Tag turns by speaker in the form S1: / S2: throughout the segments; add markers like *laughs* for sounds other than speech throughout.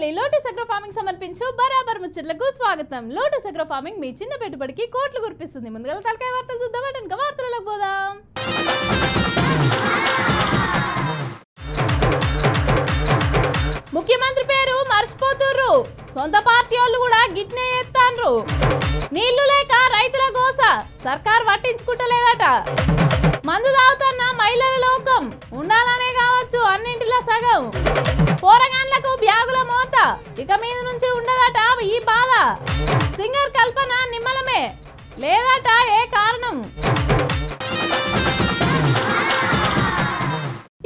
S1: Tadepalli lotus agro farming సమర్పించు బరాబర్ ముచ్చట్లకు స్వాగతం. లోటస్ అగ్రో ఫార్మింగ్ మీ చిన్న పెట్టుబడికి కోట్లు కురిపిస్తుంది. ముందుగా తలకాయ వార్తలు చూద్దాం. ఇంకా వార్తలకు పోదాం. ముఖ్యమంత్రి పేరు మర్చిపోతుర్రు. సొంత పార్టీ వాళ్ళు కూడా గిట్నే ఎత్తాన్రు నీళ్ళు లేక రైతుల గోస. సర్కార్ పట్టించుకుంటలేదట. మందు తాగుతున్న మహిళల లోకం ఉండాలనే కావచ్చు అన్నింటిలో సగం. పోరగాన్లకు బ్యా ఇక మీద నుంచి ఉండదట ఈ బాధ సింగర్ కల్పన నిమ్మలమే. లేదట ఏ కారణం?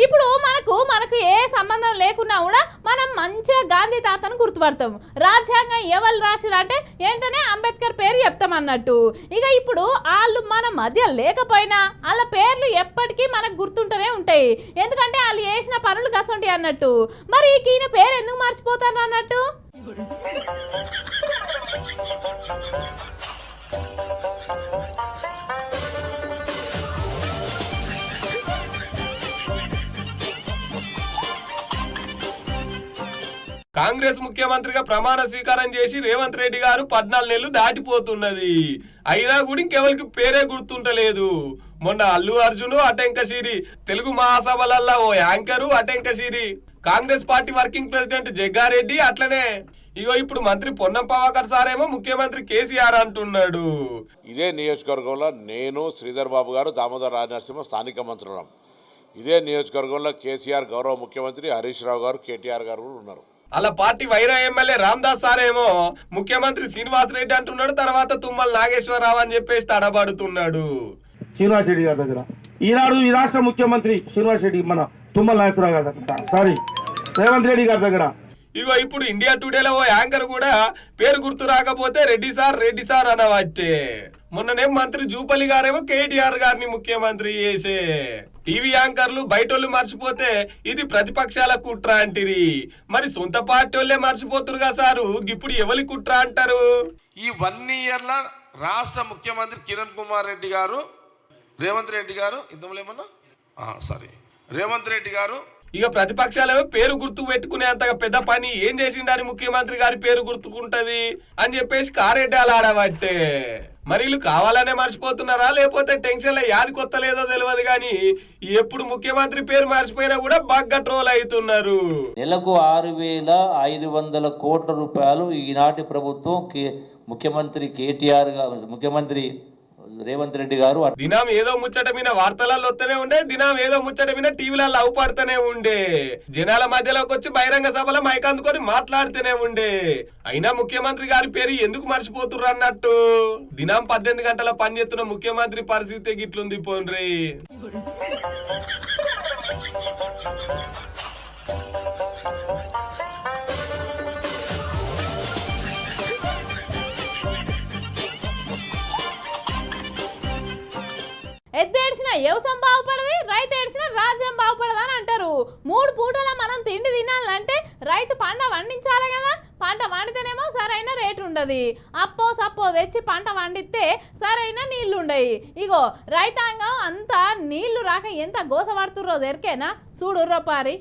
S1: ఇప్పుడు మనకు మనకు ఏ సంబంధం లేకున్నా కూడా మనం మంచిగా గాంధీ తాతను గుర్తుపడతాం రాజ్యాంగం ఎవరు రాసిరు అంటే ఏంటనే అంబేద్కర్ పేరు చెప్తాం అన్నట్టు ఇక ఇప్పుడు వాళ్ళు మన మధ్య లేకపోయినా వాళ్ళ పేర్లు ఎప్పటికీ మనకు గుర్తుంటూనే ఉంటాయి. ఎందుకంటే వాళ్ళు చేసిన పనులు గసంటాయి అన్నట్టు. మరి ఈయన పేరు ఎందుకు మర్చిపోతాను అన్నట్టు? *laughs* *laughs* *laughs*
S2: కాంగ్రెస్ ముఖ్యమంత్రిగా ప్రమాణ స్వీకారం చేసి రేవంత్ రెడ్డి గారు పద్నాలుగు నెలలు దాటిపోతున్నది. అయినా కూడా ఇంకెవరికి పేరే గుర్తుంటలేదు. మొన్న అల్లు అర్జును అటెంకశీరి తెలుగు మహాసభలల్లో ఓ anchor అటెంకశిరి Congress party working president Jaggareddy అట్లనే. ఇగో ఇప్పుడు మంత్రి పొన్నం పవాకర్ సారేమో ముఖ్యమంత్రి కేసీఆర్ అంటున్నాడు.
S3: ఇదే నియోజకవర్గంలో నేను శ్రీధర్ బాబు గారు దామోదర్ రాజనరసింహ స్థానిక మంత్రులం. ఇదే నియోజకవర్గంలో కేసీఆర్ గౌరవ ముఖ్యమంత్రి హరీష్ రావు గారు కేటీఆర్ గారు కూడా ఉన్నారు.
S2: అలా పార్టీ వైరా ఎమ్మెల్యే రామ్దాస్ సారేమో ముఖ్యమంత్రి శ్రీనివాస్ రెడ్డి అంటున్నాడు తర్వాత తుమ్మల నాగేశ్వరరావు అని చెప్పేసి తడబడుతున్నాడు.
S4: శ్రీనివాస్ రెడ్డి గారి దగ్గర. ఈనాడు ఈ రాష్ట్ర ముఖ్యమంత్రి శ్రీనివాస్ రెడ్డి మన తుమ్మల నాగేశ్వరరావు గారి దగ్గర. సారీ రేవంత్ రెడ్డి గారి దగ్గర.
S2: ఇగో ఇప్పుడు ఇండియా టుడేలో ఓ యాంకర్ కూడా పేరు గుర్తు రాకపోతే రెడ్డి సార్ రెడ్డి సార్ అనవచ్చే. మొన్ననే మంత్రి జూపల్లి గారేమో కేటీఆర్ గారిని ముఖ్యమంత్రి చేసే. టీవీ యాంకర్లు బయటోళ్ళు మర్చిపోతే ఇది ప్రతిపక్షాల కుట్ర అంటిరి. మరి సొంత పార్టీ వాళ్ళే మర్చిపోతురుగా సారు. ఇప్పుడు ఎవరి కుట్ర అంటారు?
S5: ఈ వన్ ఇయర్లో రాష్ట్ర ముఖ్యమంత్రి కిరణ్ కుమార్ రెడ్డి గారు రేవంత్ రెడ్డి గారు సారీ రేవంత్ రెడ్డి గారు.
S2: ఇక ప్రతిపక్షాలేమో పేరు గుర్తు పెట్టుకునేంతగా పెద్ద పని ఏం చేసిండని ముఖ్యమంత్రి గారి పేరు గుర్తుకుంటది అని చెప్పేసి కారెడ్డాలు ఆడబట్టే. మరి కావాలనే మర్చిపోతున్నారా? లేకపోతే టెన్షన్ యాది కొత్త లేదో తెలియదు కానీ ఎప్పుడు ముఖ్యమంత్రి పేరు మర్చిపోయినా కూడా బాగా ట్రోల్ అవుతున్నారు.
S6: నెలకు ఆరు వేల ఐదు వందల కోట్ల రూపాయలు ఈనాటి ప్రభుత్వం కే ముఖ్యమంత్రి కేటీఆర్ గారు ముఖ్యమంత్రి రేవంత్ రెడ్డి గారు
S2: దినం ఏదో ముచ్చట మీద వార్తలలో వస్తూనే ఉండే దినం ఏదో ముచ్చట మీద టీవీలలో అవుపడుతూనే ఉండే. జనాల మధ్యలోకి వచ్చి బహిరంగ సభలో మైక్ అందుకొని మాట్లాడుతూనే ఉండే. అయినా ముఖ్యమంత్రి గారి పేరు ఎందుకు మర్చిపోతుర్రు అన్నట్టు? దినం పద్దెనిమిది గంటల పని చేస్తున్న ముఖ్యమంత్రి పరిస్థితి గిట్లుంది పోన్రి.
S1: వ్యవసాయం బాగుపడది? రైతు ఏడ్చిన రాజ్యం బాగుపడదు అని అంటారు. మూడు పూటల మనం తిండి తినాలంటే రైతు పంట పండించాలి కదా? పంట వండితేనేమో సరైన రేటు ఉండదు. అప్పో సప్పో తెచ్చి పంట పండిస్తే సరైన నీళ్ళు ఉండయి. ఇగో రైతాంగం అంతా నీళ్ళు రాక ఎంత గోసపడుతుర్రో దొరికేనా? చూడుర్రో పారి.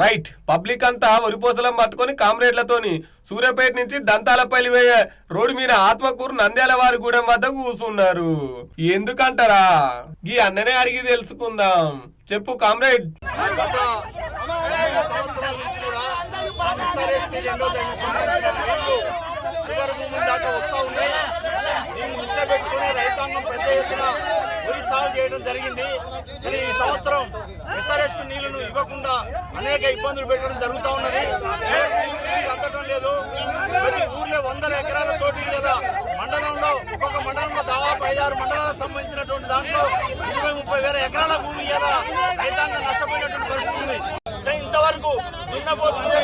S2: రైట్. పబ్లిక్ అంతా వరిపోసలం పట్టుకొని కామ్రేడ్లతోని సూర్యాపేట నుంచి దంతాలపల్లి వేయే రోడ్డు మీద ఆత్మకూరు నంద్యాల వారి గూడెం వద్ద కూర్చున్నారు ఎందుకంటారా? ఈ అన్ననే అడిగి తెలుసుకుందాం. చెప్పు కామ్రేడ్.
S7: చివరి భూముల దాకా ఉన్నాయి దీన్ని దృష్టిలో పెట్టుకుని రైతాంగం పెద్ద ఎత్తున సాల్వ్ సాగు చేయడం జరిగింది. కానీ ఈ సంవత్సరం ఎస్ఆర్ఎస్పి నీళ్ళను ఇవ్వకుండా అనేక ఇబ్బందులు పెట్టడం జరుగుతూ ఉన్నది. అందటం లేదు. ప్రతి ఊర్లో వందల ఎకరాల తోటి లేదా మండలంలో ఒక్కొక్క మండలంలో దాదాపు ఐదారు మండలాలకు సంబంధించినటువంటి దాంట్లో ఇరవై ముప్పై వేల ఎకరాల భూమి ఇలా రైతాంగం నష్టపోయినటువంటి పరిస్థితి ఉంది. కానీ ఇంతవరకు దున్నపోతు మీద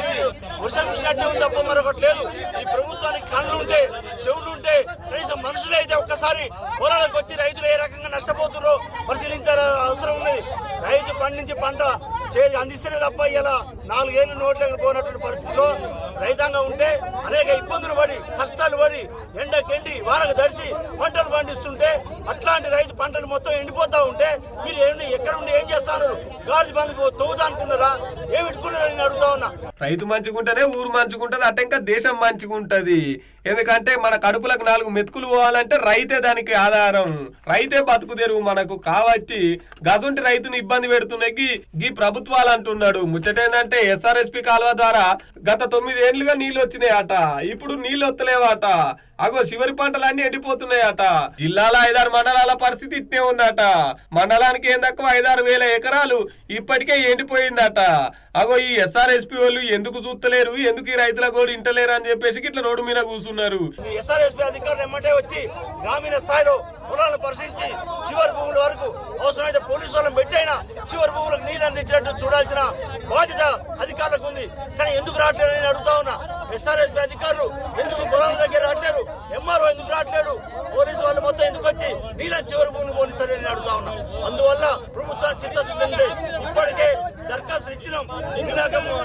S7: వర్షం ఉంది తప్ప మరొకటి లేదు. ఈ ప్రభుత్వానికి కళ్ళు ఉంటే చెవులు ఉంటే కనీసం మనుషులైతే ఒక్కసారి పొలాలకు వచ్చి రైతులు ఏ రకంగా నష్టపోతున్నారో పరిశీలించాల్సిన అవసరం ఉన్నది మంచి పంట చే అందిస్తేనే తప్ప ఇలా నాలుగేళ్ళు నోట్లకు పోయినటువంటి పరిస్థితిలో రైతాంగం ఉంటే అనేక ఇబ్బందులు పడి కష్టాలు పడి ఎండకెండి వారకు తడిసి పంటలు పండిస్తుంటే అట్లాంటి రైతు పంటలు మొత్తం ఎండిపోతా ఉంటే మీరు ఎక్కడ ఉండి ఏం చేస్తారు? గాలి బంధు తవ్వుదానుకున్నారా అనుకున్నారా నేను అడుగుతా ఉన్నా.
S2: రైతు మంచుకుంటేనే ఊరు మంచిగుంటది అట్ట ఇంకా దేశం మంచుకుంటది ఎందుకంటే మన కడుపులకు నాలుగు మెతుకులు పోవాలంటే రైతే దానికి ఆధారం. రైతే బతుకు తెరువు మనకు. కాబట్టి గజుంటి రైతుని ఇబ్బంది పెడుతున్నాయి గీ- ప్రభుత్వాలు అంటున్నాడు. ముచ్చటేందంటే ఎస్ఆర్ఎస్పి కాలువ ద్వారా గత తొమ్మిది నీళ్ళు వచ్చినాయి వచ్చినాయట ఇప్పుడు నీళ్ళు వత్తలేవట అగో చివరి పంటలన్నీ ఎండిపోతున్నాయట. జిల్లాల ఐదారు మండలాల పరిస్థితి ఇట్టే ఉందట. మండలానికి ఏం తక్కువ ఐదారు వేల ఎకరాలు ఇప్పటికే ఎండిపోయిందట. అగో ఈ ఎస్ఆర్ఎస్పి వాళ్ళు ఎందుకు చూస్తలేరు ఎందుకు ఈ రైతుల కూడా ఇంటలేరు అని చెప్పేసి ఇట్లా రోడ్డు మీద కూర్చున్నారు
S7: చేస్తున్నారు. ఎస్ఆర్ఎస్పీ అధికారులు ఎమ్మటే వచ్చి గ్రామీణ స్థాయిలో పొలాలను పరిశీలించి చివరి భూముల వరకు అవసరమైతే పోలీసు వాళ్ళని పెట్టైనా చివరి భూములకు నీళ్ళు అందించినట్టు చూడాల్సిన బాధ్యత అధికారులకు ఉంది. కానీ ఎందుకు రావట్లేదు నేను అడుగుతా ఉన్నా. ఎస్ఆర్ఎస్పీ అధికారులు ఎందుకు పొలాల దగ్గర రావట్లేరు ఎంఆర్ఓ ఎందుకు రావట్లేడు పోలీసు వాళ్ళు మొత్తం ఎందుకు వచ్చి నీళ్ళని చివరి భూములు పోలీసులు నేను అడుగుతా ఉన్నా. అందువల్ల ప్రభుత్వం చిత్తశుద్ధి ఇప్పటికే దరఖాస్తు ఇచ్చినాం. నిన్న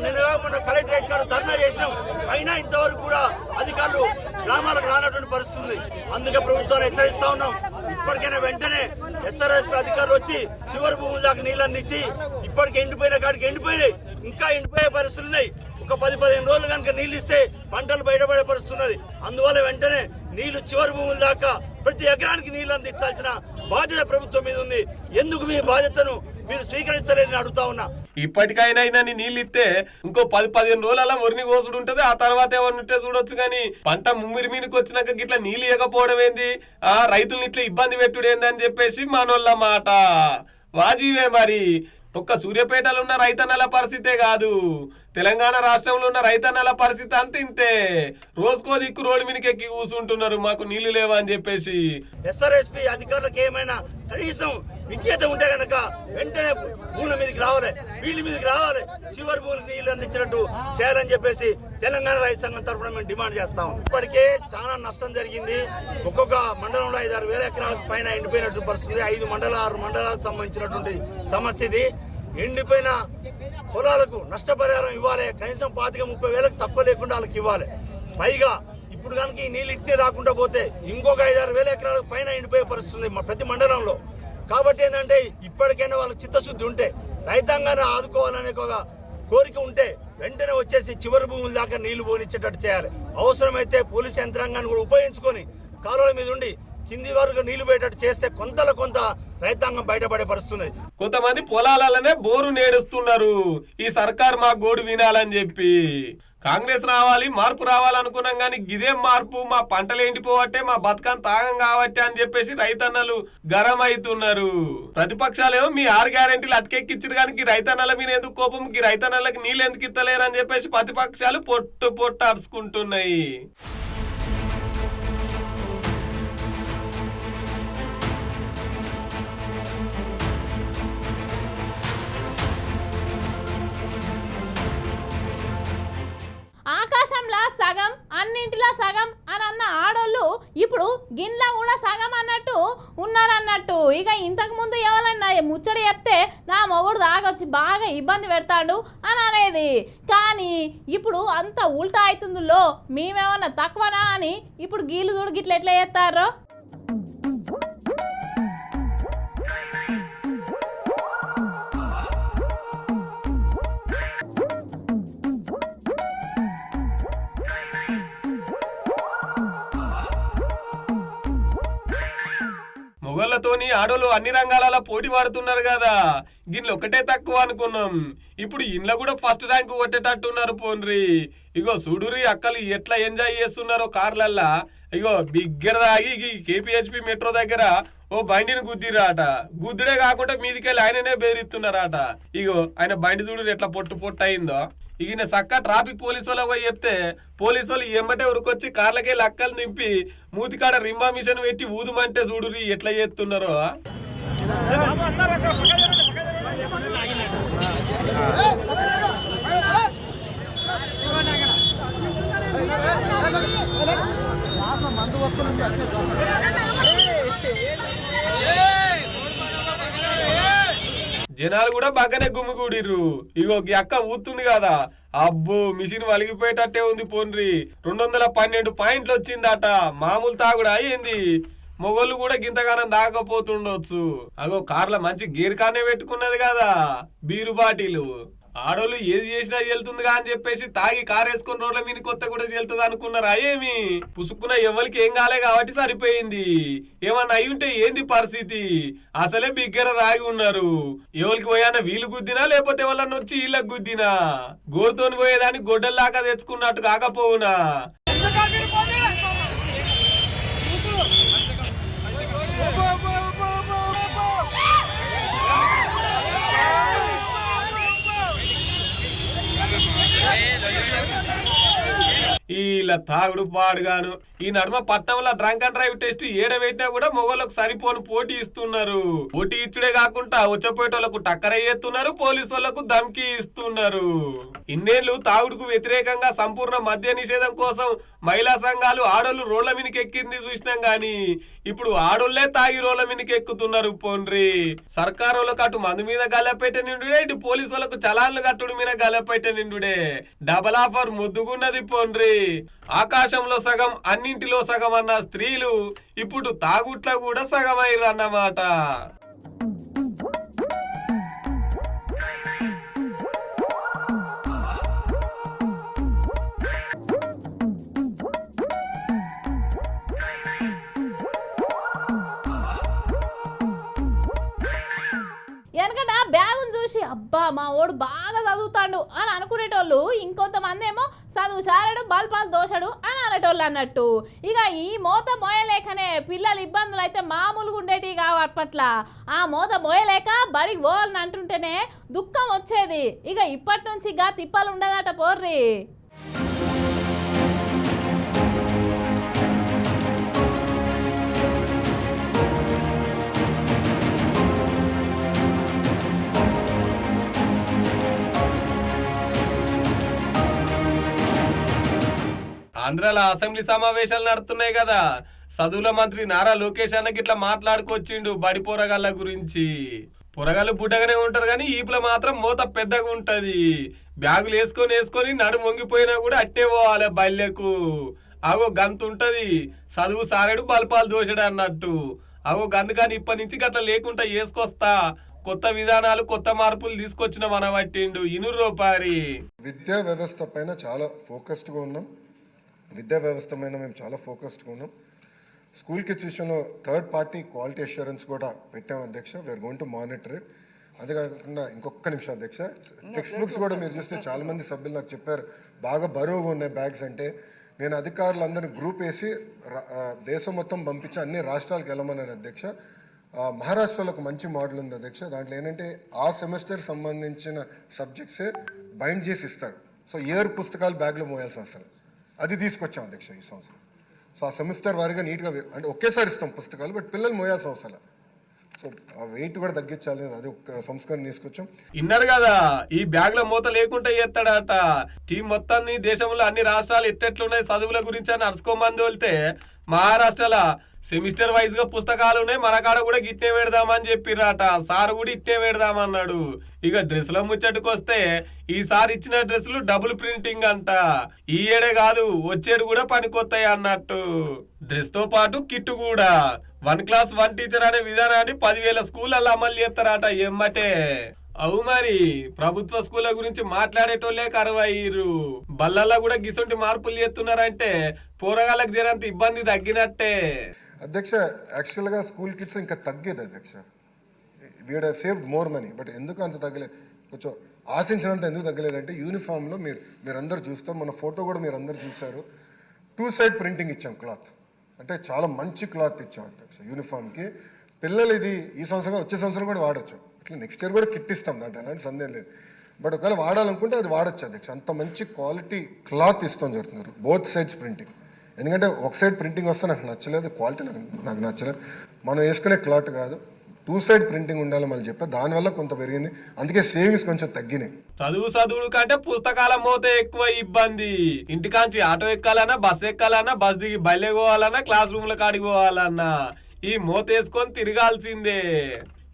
S7: నిన్నగా కలెక్టరేట్ కాడ ధర్నా చేసినాం. అయినా ఇంతవరకు కూడా అధికారులు గ్రామాలకు రానటువంటి పరిస్థితి ఉంది. అందుకే ప్రభుత్వాన్ని హెచ్చరిస్తా ఉన్నాం. ఇప్పటికైనా వెంటనే ఎస్ఆర్ఎస్పీ అధికారులు వచ్చి చివరి భూముల దాకా నీళ్ళు అందించి ఇప్పటికి ఎండిపోయిన కాడికి ఎండిపోయినాయి. ఇంకా ఎండిపోయే పరిస్థితులు ఉన్నాయి. ఒక పది పదిహేను రోజులు కనుక నీళ్ళు ఇస్తే పంటలు బయటపడే పరిస్థితున్నది అందువల్ల వెంటనే నీళ్ళు చివరి భూముల దాకా ప్రతి ఎకరానికి నీళ్ళు అందించాల్సిన బాధ్యత ప్రభుత్వం మీద ఉంది. ఎందుకు మీ బాధ్యతను మీరు స్వీకరిస్తారని అడుగుతా ఉన్నా.
S2: ఇప్పటికైనా నీళ్ళు ఇస్తే ఇంకో పది పదిహేను రోజుల వరిని కోసుడు ఉంటది ఆ తర్వాత ఏమన్నా ఉంటే చూడొచ్చు కానీ పంట ముమ్మిరి మీదకి వచ్చినాక గిట్లా నీళ్ళు ఇవ్వకపోవడం ఏంది? ఆ రైతుల్ని ఇట్లా ఇబ్బంది పెట్టుడు ఏంది అని చెప్పేసి మనోళ్ళ మాట. వాజీవే మరి. ఒక్క సూర్యాపేటలో ఉన్న రైతన్నల పరిస్థితే కాదు. తెలంగాణ రాష్ట్రంలో ఉన్న రైతన్నల పరిస్థితి అంత ఇంతే. రోజుకో దిక్కు రోడ్డు మీదకి ఎక్కి కూర్చుంటున్నారు మాకు నీళ్ళు లేవా అని చెప్పేసి.
S7: ఎస్ఆర్ఎస్పీ అధికారులకు ఏమైనా కనీసం విజ్ఞత ఉంటే కనుక వెంటనే భూముల మీదకి రావాలి వీళ్ళ మీదకి రావాలి. చివరి భూములకు నీళ్ళు అందించినట్టు చేయాలని చెప్పేసి తెలంగాణ రైతు సంఘం తరఫున మేము డిమాండ్ చేస్తాం ఇప్పటికే చాలా నష్టం జరిగింది. ఒక్కొక్క మండలంలో ఐదు ఆరు వేల ఎకరాలకు పైన ఎండిపోయినట్టు పరిస్థితి. ఐదు మండల ఆరు మండలాలకు సంబంధించినటువంటి సమస్య ఇది. ఎండిపోయిన పొలాలకు నష్టపరిహారం ఇవ్వాలి. కనీసం పాతిక ముప్పై వేలకు తక్కువ లేకుండా వాళ్ళకి ఇవ్వాలి. పైగా ఇప్పుడు కనుక ఈ నీళ్ళు ఇట్నే రాకుండా పోతే ఇంకొక ఐదారు వేల ఎకరాలకు పైన ఎండిపోయే పరిస్థితి మా ప్రతి మండలంలో. కాబట్టి ఏంటంటే ఇప్పటికైనా వాళ్ళకి చిత్తశుద్ధి ఉంటే రైతాంగాన్ని ఆదుకోవాలనే ఒక కోరిక ఉంటే వెంటనే వచ్చేసి చివరి భూముల దాకా నీళ్ళు పోనిచ్చేటట్టు చేయాలి. అవసరమైతే పోలీస్ యంత్రాంగాన్ని కూడా ఉపయోగించుకొని కాలువల మీద ఉండి కింది వరకు నీళ్ళు పోయేటట్టు చేస్తే కొంతలో కొంత రైతాంగం బయటపడే పరిస్థితుంది.
S2: కొంతమంది పొలాలనే బోరు నేడుస్తున్నారు. ఈ సర్కార్ మా గోడు వినాలని చెప్పి. కాంగ్రెస్ రావాలి మార్పు రావాలనుకున్నాం కానీ గిదేం మార్పు మా పంటలు ఎండిపోవట్టే మా బతకం తాగం కావట్టే అని చెప్పేసి రైతన్నలు గరం అవుతున్నారు ప్రతిపక్షాలేమో మీ ఆరు గ్యారెంటీలు అటకెక్కిచ్చారు కానీ రైతన్నల మీద ఎందుకు కోపం ఈ రైతన్నలకు నీళ్ళు ఎందుకు ఇత్తలేరు అని చెప్పేసి ప్రతిపక్షాలు పొట్టు పొట్టు అరుచుకుంటున్నాయి.
S1: దాగొచ్చి ఇబ్బంది పెడతాడు అని అనేది. కానీ ఇప్పుడు అంత ఉల్టా అవుతుందిలో మేమేమన్నా తక్కువనా అని ఇప్పుడు గీలు చూడు గిట్ల ఎట్లా చేస్తారో
S2: మొగళ్ళతోని ఆడోళ్ళు అన్ని రంగాలలో పోటీ పడుతున్నారు కదా. గిన్నెలు ఒకటే తక్కువ అనుకున్నాం. ఇప్పుడు ఇంట్లో కూడా ఫస్ట్ ర్యాంక్ కొట్టేటట్టున్నారు పోన్రి. ఇగో చూడురి అక్కలు ఎట్లా ఎంజాయ్ చేస్తున్నారో కార్లల్లా. ఇగో బిగ్గర దాగి కేపీహెచ్పి మెట్రో దగ్గర ఓ బండిని గుద్దిరాట. గుద్దుడే కాకుండా మీదికెళ్ళి ఆయననే బెదిరిస్తున్నారట. ఇగో ఆయన బండి చూడు ఎట్లా పొట్టు పొట్టు అయిందో. ఈయన సక్క ట్రాఫిక్ పోలీసు వాళ్ళకి పోయి చెప్తే పోలీసు వాళ్ళు ఎమ్మటే ఉరికొచ్చి కార్లకే లక్కలు నింపి మూతికాడ రింబా మిషన్ పెట్టి ఊదుమంటే చూడురి ఎట్లా చేస్తున్నారో జనాలు కూడా బాగానే గుమ్మిగూడిర్రు ఇగో ఈ అక్క ఊతుంది కదా. అబ్బో మిషన్ వలిగిపోయేటట్టే ఉంది పోన్రి. రెండు వందల పన్నెండు పాయింట్లు వచ్చిందట మామూలు తాగుడు అయ్యింది. మొగోళ్ళు కూడా గింతగానం దాకపోతుండొచ్చు అగో కార్ల మంచి గీర్ కానే పెట్టుకున్నది కదా. Beer bottle. ఆడోళ్ళు ఏది చేసినా వెళ్తుందిగా అని చెప్పేసి తాగి కారేసుకుని రోడ్ల మీద కొత్త కూడా వెళ్తుంది అనుకున్నారా ఏమి? పుసుక్కున ఎవరికి ఏం కాలే కాబట్టి సరిపోయింది. ఏమన్నా అయి ఉంటే ఏంది పరిస్థితి? అసలే బిగ్గర తాగి ఉన్నారు. ఎవరికి పోయానా వీలు గుద్దినా లేకపోతే ఎవరన్నా వచ్చి వీళ్ళకి గుద్దినా? గోరుతోని పోయేదాన్ని గొడ్డల్లాగా తెచ్చుకున్నట్టు కాకపోవునా? ఇలా తాగుడు పాడుగాను. ఈ నడుమ పట్టణంలో డ్రంక్ అండ్ డ్రైవ్ టెస్ట్ ఏడబెట్టినా కూడా మొగోళ్ళకు సరిపోను పోటీ ఇస్తున్నారు. పోటీ ఇచ్చుడే కాకుండా వచ్చపోయేటోళ్ళకు టక్కరయ్యేస్తున్నారు పోలీసు వాళ్ళకు ధమ్కి ఇస్తున్నారు. ఇన్నేళ్ళు తాగుడుకు వ్యతిరేకంగా సంపూర్ణ మద్య నిషేధం కోసం మహిళా సంఘాలు ఆడోళ్ళు రోడ్ల మీదకి ఎక్కింది చూసినాం గాని ఇప్పుడు ఆడోళ్ళే తాగి రోడ్ల మీదకి ఎక్కుతున్నారు పోన్రి. సర్కారు అటు మందు మీద గల్లపెట్టే నిండుడే ఇటు పోలీసు వాళ్ళకు చలాన్లు కట్టుడు మీద గల్లపెట్టే నిండుడే. Double offer ముద్దుగున్నది పోన్రి. ఆకాశంలో సగం అన్నింటిలో సగం అన్న స్త్రీలు ఇప్పుడు తాగుట్ల కూడా సగం అన్నమాట
S1: వెనకట బ్యాగును చూసి అబ్బా మా ఓడు బాగా చదువుతాడు అని అనుకునేటోళ్ళు ఇంకొంతమంది ఏమో చదువు చారడు బల్పాలు దోషడు అని అనేటోళ్ళు అన్నట్టు. ఇక ఈ మోత మోయలేకనే పిల్లలు ఇబ్బందులు అయితే మామూలుగా ఉండేటివి కావు అప్పట్ల ఆ మోత మోయలేక బడికి పోవాలని అంటుంటేనే దుఃఖం వచ్చేది. ఇక ఇప్పటి నుంచి గా తిప్పలు ఉండదట పోర్రి.
S2: ఆంధ్రాల అసెంబ్లీ సమావేశాలు నడుతున్నాయి కదా. చదువుల మంత్రి నారా లోకేష్ అన్నకి ఇట్లా మాట్లాడుకొచ్చిండు బడి పొరగాళ్ళ గురించి. పొరగాళ్ళు బుడ్డగానే ఉంటారు కానీ ఈపుల మాత్రం మూత పెద్దగా ఉంటది. బ్యాగులు వేసుకొని వేసుకొని నడు వంగిపోయినా కూడా అట్టే పోవాలి బల్లెకు. అగో గంత ఉంటది. చదువు సారెడు బల్పాలు దోషడు అన్నట్టు. అగో గందుకని ఇప్పటి నుంచి గట్ల లేకుండా వేసుకొస్తా. కొత్త విధానాలు కొత్త మార్పులు తీసుకొచ్చిన మన పట్టిండు ఇనురు రూపారి
S8: విద్యా వ్యవస్థ పైన చాలా ఫోకస్డ్గా ఉన్నాం. విద్యా వ్యవస్థ పైన మేము చాలా ఫోకస్డ్గా ఉన్నాం. స్కూల్ కిడ్స్ విషయంలో థర్డ్ పార్టీ క్వాలిటీ అష్యూరెన్స్ కూడా పెట్టాం అధ్యక్ష. We're going to monitor it అదే కాకుండా ఇంకొక నిమిషం అధ్యక్ష. టెక్స్ట్ బుక్స్ కూడా మీరు చూస్తే చాలా మంది సభ్యులు నాకు చెప్పారు బాగా బరువుగా ఉన్నాయి బ్యాగ్స్ అంటే నేను అధికారులందరినీ గ్రూప్ వేసి దేశం మొత్తం పంపించి అన్ని రాష్ట్రాలకు వెళ్ళమన్నాను అధ్యక్ష. మహారాష్ట్రలో ఒక మంచి మోడల్ ఉంది అధ్యక్ష. దాంట్లో ఏంటంటే ఆ సెమిస్టర్ సంబంధించిన సబ్జెక్ట్సే బైండ్ చేసి ఇస్తారు. సో ఇయర్ పుస్తకాలు బ్యాగ్లో మోయాల్సిన అవసరం. అది తీసుకొచ్చాం అధ్యక్ష ఈ సంవత్సరం. సో ఆ సెమిస్టర్ వారిగా నీట్గా అంటే ఒకేసారి ఇస్తాం పుస్తకాలు బట్ పిల్లలు మోయాల్సిన అవసరం సో ఆ వెయిట్ కూడా తగ్గించాలి అది ఒక సంస్కరణ తీసుకొచ్చాం.
S2: ఇన్నారు కదా ఈ బ్యాగ్లో మూత లేకుండా ఎత్తాడట. టీం మొత్తాన్ని దేశంలో అన్ని రాష్ట్రాలు ఎట్టెట్లున్నాయి చదువుల గురించి అని అరుచుకోమంది వెళ్తే మహారాష్ట్రలో సెమిస్టర్ వైజ్గా పుస్తకాలు ఉన్నాయి మన కాడ కూడా గిట్టే పెడదామని చెప్పిర్రట. సార్ కూడా ఇట్నే పెడదామన్నాడు. ఇక డ్రెస్ల ముచ్చటకొస్తే ఈసారి ఇచ్చిన డ్రెస్సులు డబుల్ ప్రింటింగ్ అంట. ఈ ఏడే కాదు వచ్చేడు కూడా పనికొత్తాయి అన్నట్టు. డ్రెస్తో పాటు కిట్ కూడా. వన్ క్లాస్ వన్ టీచర్ అనే విధానాన్ని పదివేల స్కూళ్ళల్లో అమలు చేస్తారట ఎమ్మటే. అవు మరి ప్రభుత్వ స్కూళ్ళ గురించి మాట్లాడేటోళ్ళే కరువయ్యారు బల్లల్లో కూడా గిసుంటి మార్పులు చేస్తున్నారంటే పోరగాళ్ళకి జరంత ఇబ్బంది తగ్గినట్టే.
S8: అధ్యక్ష యాక్చువల్గా స్కూల్ కిట్స్ ఇంకా తగ్గేది అధ్యక్ష. వీడ సేవ్డ్ మోర్ మనీ బట్ ఎందుకు అంత తగ్గలేదు కొంచెం ఆశించినంత ఎందుకు తగ్గలేదంటే యూనిఫామ్లో మీరు మీరందరూ చూస్తాం. మన ఫోటో కూడా మీరు అందరు చూశారు. టూ సైడ్ ప్రింటింగ్ ఇచ్చాం క్లాత్ అంటే చాలా మంచి క్లాత్ ఇచ్చాం అధ్యక్ష యూనిఫామ్కి పిల్లలు ఇది ఈ సంవత్సరం వచ్చే సంవత్సరం కూడా వాడచ్చు. అట్లా నెక్స్ట్ ఇయర్ కూడా కిట్ ఇస్తాం దాంట్లో అలాంటి సందేహం లేదు. బట్ ఒకవేళ వాడాలనుకుంటే అది వాడచ్చు అధ్యక్ష. అంత మంచి క్వాలిటీ క్లాత్ ఇస్తాం జరుగుతున్నారు బోత్ సైడ్స్ ప్రింటింగ్ ఎందుకంటే ఒక సైడ్ ప్రింటింగ్ వస్తే నాకు నచ్చలేదు క్వాలిటీ నాకు నాకు నచ్చలేదు. మనం వేసుకునే క్లాత్ కాదు. టూ సైడ్ ప్రింటింగ్ ఉండాలి మళ్ళీ చెప్పా. దానివల్ల కొంత పెరిగింది. అందుకే సేవింగ్స్ కొంచెం తగ్గినాయి.
S2: చదువు చదువుడు కంటే పుస్తకాల మూత ఎక్కువ ఇబ్బంది. ఇంటికాంచి ఆటో ఎక్కాలన్నా బస్ ఎక్కాలన్నా బస్ దిగి బయలు పోవాలన్నా క్లాస్ రూమ్లో కాడికి పోవాలన్నా ఈ మూత వేసుకొని తిరగాల్సిందే.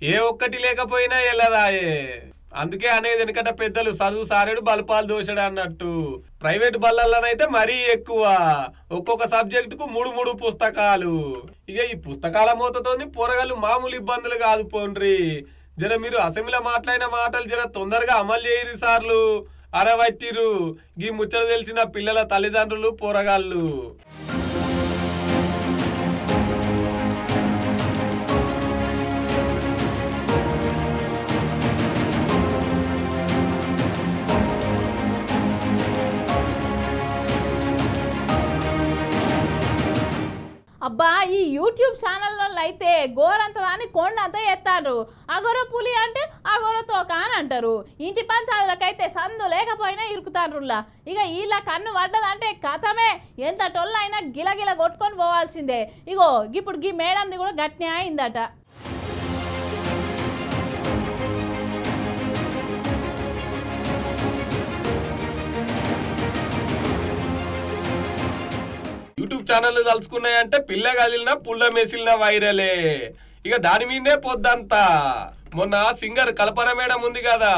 S2: ఏ ఒక్కటి లేకపోయినా వెళ్ళదాయే అందుకే అనేది ఎందుకంటే పెద్దలు చదువు సారేడు బలపాలు దోషడు అన్నట్టు. ప్రైవేట్ బల్లల్లోనైతే మరీ ఎక్కువ. ఒక్కొక్క సబ్జెక్టుకు మూడు మూడు పుస్తకాలు. ఇక ఈ పుస్తకాల మూతతోని పోరగాళ్ళు మామూలు ఇబ్బందులు కాదు పోండ్రి. జర మీరు అసెంబ్లీలో మాట్లాడిన మాటలు జర తొందరగా అమలు చేయరు సార్లు. అరవట్టిరు గీ ముచ్చట తెలిసిన పిల్లల తల్లిదండ్రులు పోరగాళ్ళు.
S1: అబ్బా ఈ యూట్యూబ్ ఛానల్లో అయితే గోరంత దాన్ని కొండంతా ఎత్తారు. అగోర పులి అంటే అగోర తోక అని అంటారు. ఇంటి పంచాదులకైతే సందు లేకపోయినా ఇరుకుతారులా ఇక వీళ్ళ కన్ను పడ్డదంటే కథమే. ఎంత టొల్లైనా గిలగిల కొట్టుకొని పోవాల్సిందే. ఇగో ఇప్పుడు గీ మేడంది కూడా గట్నే అయిందట.
S2: యూట్యూబ్ ఛానల్ తలుచుకున్నాయంటే పిల్ల కదిలిన పుల్ల మెసిలిన వైరలే. ఇక దాని మీదనే పొద్దంతా. మొన్న సింగర్ కల్పన మేడం ఉంది కదా.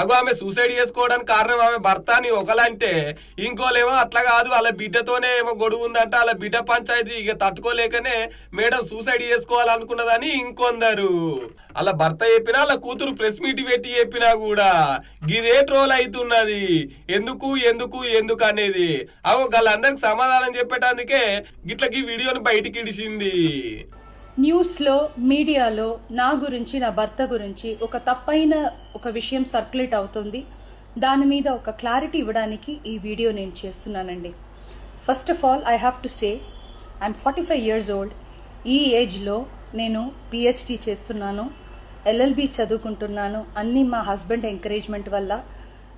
S2: అగో ఆమె సూసైడ్ చేసుకోవడానికి కారణం ఆమె భర్త అని ఒకలంటే ఇంకోలేమో అట్లా కాదు. వాళ్ళ బిడ్డతోనే ఏమో గొడవ ఉందంట. వాళ్ళ బిడ్డ పంచాయతీ ఇక తట్టుకోలేకనే మేడం సూసైడ్ చేసుకోవాలనుకున్నదని ఇంకొందరు. అలా భర్త చెప్పినా అలా కూతురు ప్రెస్ మీట్ పెట్టి చెప్పినా కూడా గిదే ట్రోల్ అవుతున్నది ఎందుకు ఎందుకు ఎందుకు అనేది. అవు వాళ్ళందరికి సమాధానం చెప్పేటందుకే గిట్లకి వీడియోని బయటికి ఇడిచింది
S9: న్యూస్లో మీడియాలో నా గురించి నా భర్త గురించి ఒక తప్పైన ఒక విషయం సర్క్యులేట్ అవుతుంది. దాని మీద ఒక క్లారిటీ ఇవ్వడానికి ఈ వీడియో నేను చేస్తున్నానండి. First of all I have to say I'm forty five years old ఈ ఏజ్లో నేను పిహెచ్డి చేస్తున్నాను. ఎల్ఎల్బి చదువుకుంటున్నాను. అన్నీ మా హస్బెండ్ ఎంకరేజ్మెంట్ వల్ల.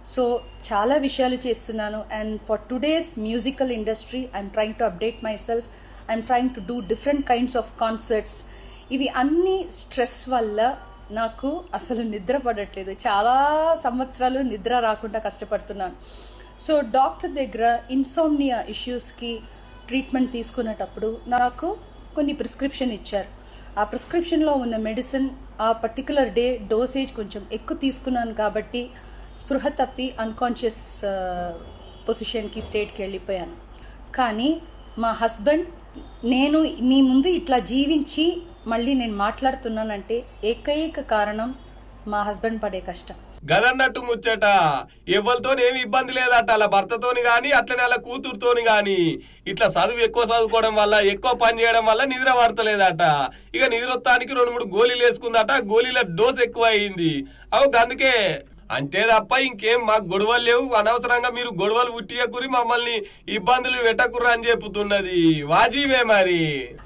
S9: సో చాలా విషయాలు చేస్తున్నాను. And for today's musical industry I'm trying to update myself I'm trying to do different kinds of concerts ఇవి అన్ని స్ట్రెస్ వల్ల నాకు అసలు నిద్ర పడట్లేదు. చాలా సంవత్సరాలు నిద్ర రాకుండా కష్టపడుతున్నాను. సో డాక్టర్ దగ్గర ఇన్సోమ్నియా ఇష్యూస్కి ట్రీట్మెంట్ తీసుకునేటప్పుడు నాకు కొన్ని ప్రిస్క్రిప్షన్ ఇచ్చారు. ఆ ప్రిస్క్రిప్షన్లో ఉన్న మెడిసిన్ ఆ పర్టికులర్ డే డోసేజ్ కొంచెం ఎక్కువ తీసుకున్నాను కాబట్టి స్పృహ తప్పి అన్కాన్షియస్ పొజిషన్కి స్టేట్కి వెళ్ళిపోయాను. కానీ మా హస్బెండ్ నేను మీ ముందు ఇట్లా జీవించి మళ్ళీ నేను మాట్లాడుతున్నానంటే ఏకైక కారణం మా హస్బెండ్ పడే కష్టం.
S2: గదన్నట్టు ముచ్చట. ఎవరితో ఏమి ఇబ్బంది లేదట. అలా భర్తతోని కానీ అట్లనే అలా కూతురుతోని కానీ ఇట్లా చదువు ఎక్కువ చదువుకోవడం వల్ల ఎక్కువ పని చేయడం వల్ల నిద్ర పడతలేదట. ఇక నిద్ర వస్తానికి రెండు మూడు గోళీలు వేసుకుందట. గోళీల డోస్ ఎక్కువ అయింది అవు అందుకే అంతే తప్ప ఇంకేం మాకు గొడవలు లేవు. అనవసరంగా మీరు గొడవలు పుట్టియకురి మమ్మల్ని ఇబ్బందులు పెట్టకుర్రా అని చెప్పుతున్నది. వాజీవే మరి.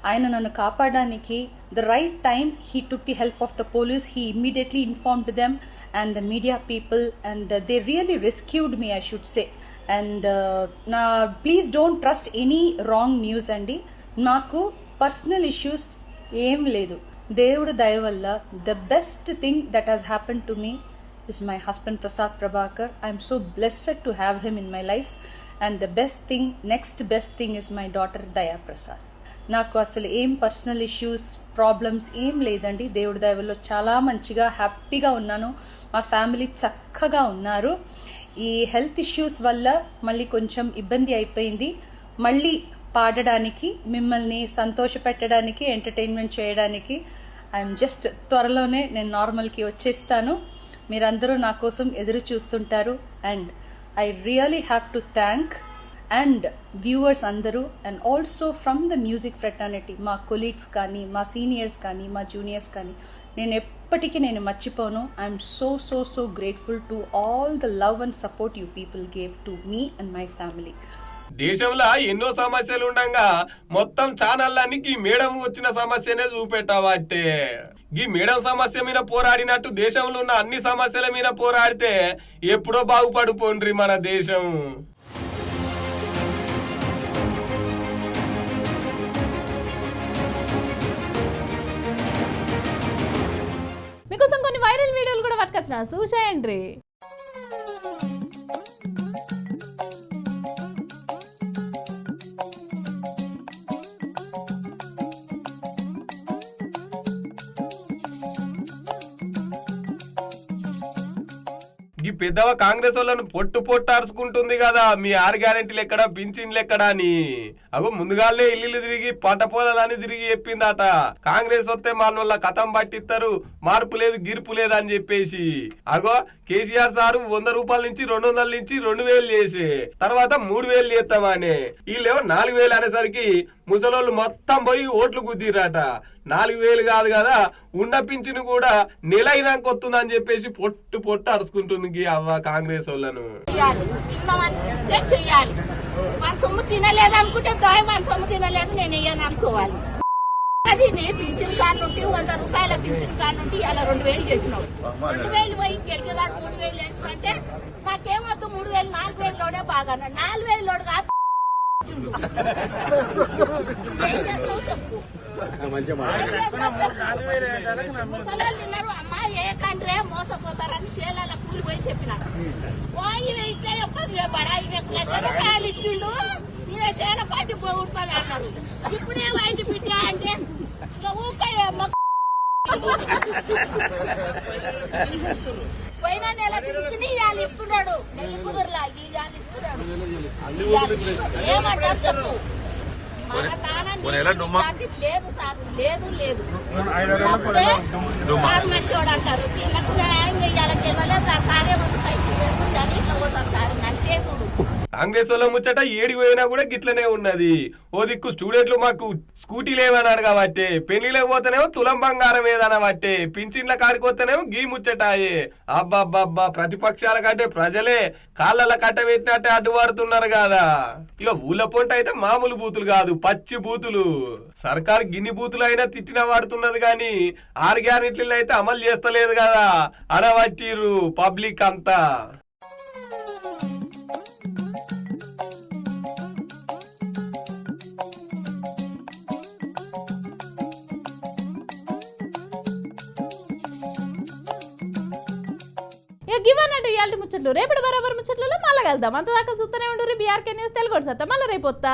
S9: ఆయన నన్ను కాపాడడానికి the right time he took the help of the police he immediately informed them and the media people and they really rescued me I should say and నా please don't trust any wrong news అండి నాకు personal issues ఏం లేదు. దేవుడు దయ వల్ల the best thing that has happen to me is my husband Prasad Prabhakar. I'm so blessed to have him in my life. And the best thing next best thing is my daughter Daya Prasad నాకు అసలు ఏం personal issues problems ఏం లేదండి. దేవుడి దయవల్లో చాలా మంచిగా హ్యాపీగా ఉన్నాను. మా ఫ్యామిలీ చక్కగా ఉన్నారు. ఈ హెల్త్ ఇష్యూస్ వల్ల మళ్ళీ కొంచెం ఇబ్బంది అయిపోయింది. మళ్ళీ పాడడానికి మిమ్మల్ని సంతోష పెట్టడానికి ఎంటర్టైన్మెంట్ చేయడానికి ఐఎమ్ జస్ట్ త్వరలోనే నేను నార్మల్కి వచ్చేస్తాను. మీరందరూ నా కోసం ఎదురు చూస్తుంటారు. And I really have to thank and viewers అందరూ and also from the music fraternity మా కొలీగ్స్ కానీ మా సీనియర్స్ కానీ మా జూనియర్స్ కానీ నేను ఎప్పటికీ నేను మర్చిపోను. I'm so so so grateful to all the love and support you people gave to me and my family
S2: దేశంలో ఎన్నో సమస్యలు ఉండగా మొత్తం ఛానళ్ళన్నీ మేడం వచ్చిన సమస్యనే చూపెట్టావట్టే ఈ మేడం సమస్య మీద పోరాడినట్టు దేశంలో ఉన్న అన్ని సమస్యల మీద పోరాడితే ఎప్పుడో బాగుపడిపోండ్రి మన దేశం.
S1: మీకోసం కొన్ని వైరల్ వీడియోలు కూడా పట్టుకొచ్చిన చూసేయండి.
S2: పెద్దవ కాంగ్రెస్ వాళ్ళను పొట్టు పొట్టు అరుచుకుంటుంది కదా. మీ ఆరు గ్యారెంటీలు ఎక్కడ పింఛన్లు ఎక్కడ అని. అగో ముందుగానే ఇల్లు తిరిగి పట్టపోలని తిరిగి చెప్పిందట. కాంగ్రెస్ వస్తే మన వల్ల కథం పట్టిస్తారు మార్పు లేదు గిర్పు లేదు అని చెప్పేసి. అగో కేసీఆర్ సారు వంద రూపాయల నుంచి రెండు వందల నుంచి రెండు వేలు చేసి. తర్వాత మూడు వేలు చేస్తామని. వీళ్ళేమో నాలుగు వేలు అనేసరికి ముసలోళ్ళు మొత్తం పోయి ఓట్లు గుద్దిరట నాలుగు వేలు కాదు కదా ఉన్న పింఛను కూడా నెల అయినాక వస్తుందని చెప్పేసి పొట్టు పొట్టు అరుచుకుంటుంది గీ అవ్వ కాంగ్రెస్ వాళ్ళను.
S10: చేయాలి. మన సొమ్ము తినలేదు అనుకుంటే దోయ మన సొమ్ము తినలేదు నేను ఇయ్యను అనుకోవాలి. అది నేను పింఛన్ కార్డు నుండి వంద రూపాయల పింఛన్ కార్డు నుండి అలా రెండు వేలు చేసినావు. రెండు వేలు పోయి గెలిచేదాడు మూడు వేలు వేసుకుంటే నాకేమొద్దు మూడు వేలు నాలుగు వేలు లోడే బాగా నాలుగు వేలు లోడు కాదు. ఏం చేస్తావు చెప్పు. ముసలోళ్ళు తిన్నారు అమ్మా ఏ కంట్రే మోసపోతారని సేలాల కూలి పోయి చెప్పినాడు ఓ ఇవి ఇట్లా ఇవే బడా ఇవి లక్ష రూపాయలు ఇచ్చిండు. ఇవే సేన పార్టీ పోగొడుతుంది అన్నారు. ఇప్పుడే బిడ్డ అంటే ఇక ఊరికే *laughs* పోయిన నెల పిలిచి ఇవాళ ఇస్తున్నాడు. నెల్లి కుదురులా ఇవాళ ఇస్తున్నాడు. ఏమంటారు చెప్పు? మన తానని ఇలాంటిది లేదు సార్ లేదు లేదు. అప్పుడే సార్ మంచోడు అంటారు. వీళ్ళకు న్యాయం చేయాలి సార్ ఏమో పైసలు లేకుండా ఇట్లా పోతారు సార్. చూడు
S2: కాంగ్రెస్ వాళ్ళ ముచ్చట ఏడి పోయినా కూడా గిట్లనే ఉన్నది. ఓ దిక్కు స్టూడెంట్లు మాకు స్కూటీ లేవన్నాడు కాబట్టే పెళ్ళిలోకి పోతేనేమో తులం బంగారం ఏదన్నా బట్టే పింఛన్ల కాడికొస్తేనేమో గీ ముచ్చటాయే. అబ్బబ్బబ్బా ప్రతిపక్షాల కంటే ప్రజలే కాళ్ళ కట్ట పెట్టినట్టే అడ్డుపడుతున్నారు కదా. ఇక ఊళ్ళ పొంట అయితే మామూలు బూతులు కాదు పచ్చి బూతులు. సర్కారు గిన్ని బూతులు అయినా తిట్టిన వాడుతున్నది కానీ ఆరు గ్యారెంటీలు అయితే అమలు చేస్తలేదు కదా. అడవచ్చిర్రు పబ్లిక్ అంతా.
S1: గివన్నట్టు ఇవాళ ముచ్చట్లు. రేపటి బరాబర్ ముచ్చట్లలో మళ్ళీ వెళ్దాం అంతదాకా చూస్తూనే ఉండు బీఆర్కే న్యూస్ తెలుగు మళ్ళీ రేపు వస్తా